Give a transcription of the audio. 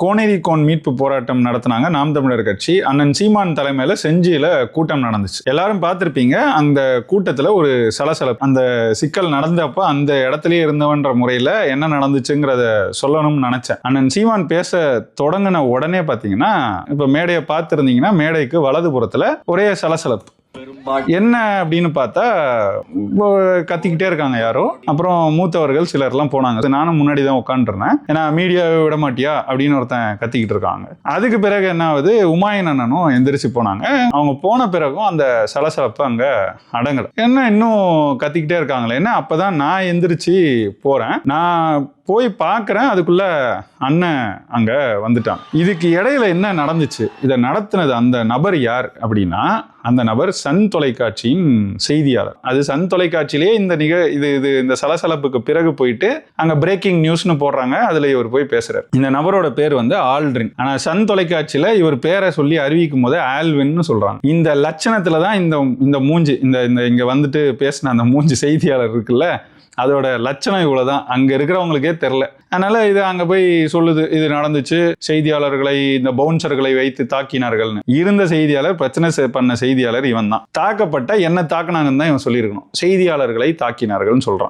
Koneri cone மீட்பு போராட்டம் நடத்தினாங்க நாம் தமிழர் கட்சி. அண்ணன் சீமான் தலைமையில செஞ்சியில கூட்டம் நடந்துச்சு. எல்லாரும் பார்த்துருப்பீங்க அந்த கூட்டத்துல ஒரு சலசலப்பு. அந்த சிக்கல் நடந்தப்ப அந்த இடத்துலயே இருந்தவன்ற முறையில என்ன நடந்துச்சுங்கிறத சொல்லணும்னு நினைச்சேன். அண்ணன் சீமான் பேச தொடங்கின உடனே பாத்தீங்கன்னா இப்ப மேடையை பார்த்துருந்தீங்கன்னா மேடைக்கு வலதுபுறத்துல ஒரே சலசலப்பு. என்ன அப்படின்னு பார்த்தா கத்திக்கிட்டே இருக்காங்க யாரோ. அப்புறம் மூத்தவர்கள் சிலர்லாம் போனாங்க. நானும் முன்னாடி தான் உட்காந்துருந்தேன் ஏன்னா மீடியாவை விட மாட்டியா? அப்படின்னு ஒருத்தன் கத்திக்கிட்டு இருக்காங்க. அதுக்கு பிறகு என்ன ஆகுது? உமாயன் அண்ணனும் எந்திரிச்சு போனாங்க. அவங்க போன பிறகும் அந்த சலசலப்பு அங்க அடங்கல. என்ன இன்னும் கத்திக்கிட்டே இருக்காங்களே? என்ன அப்பதான் நான் எந்திரிச்சு போறேன். நான் போய் பார்க்குறேன். அதுக்குள்ள அண்ணன் அங்கே வந்துட்டான். இதுக்கு இடையில என்ன நடந்துச்சு? இதை நடத்தினது அந்த நபர் யார் அப்படின்னா அந்த நபர் சன் தொலைக்காட்சியின் செய்தியாளர். அது சன் தொலைக்காட்சியிலேயே இந்த நிக இது இது இந்த சலசலப்புக்கு பிறகு போயிட்டு அங்க பிரேக்கிங் நியூஸ்னு போடுறாங்க. அதுல இவர் போய் பேசுறாரு. இந்த நபரோட பேர் வந்து ஆல்ட்ரின். ஆனா சன் தொலைக்காட்சியில இவர் பேரை சொல்லி அறிவிக்கும் போது ஆல்வின்னு சொல்றாங்க. இந்த லட்சணத்துல தான் இந்த இந்த மூஞ்சி இந்த இந்த இங்க வந்துட்டு பேசின அந்த மூஞ்சி செய்தியாளர் இருக்குல்ல அதோட லட்சணம் இவ்வளவுதான். அங்க இருக்கிறவங்களுக்கே தெரில அதனால இது அங்க போய் சொல்லுது இது நடந்துச்சு செய்தியாளர்களை இந்த பவுன்சர்களை வைத்து தாக்கினார்கள்னு. இருந்த செய்தியாளர் பிரச்சனை செ- பண்ண செய்தியாளர் இவன் தான் தாக்கப்பட்ட என்ன தாக்குனாங்கன்னு தான் இவன் சொல்லியிருக்கணும். செய்தியாளர்களை தாக்கினார்கள்னு சொல்றான்.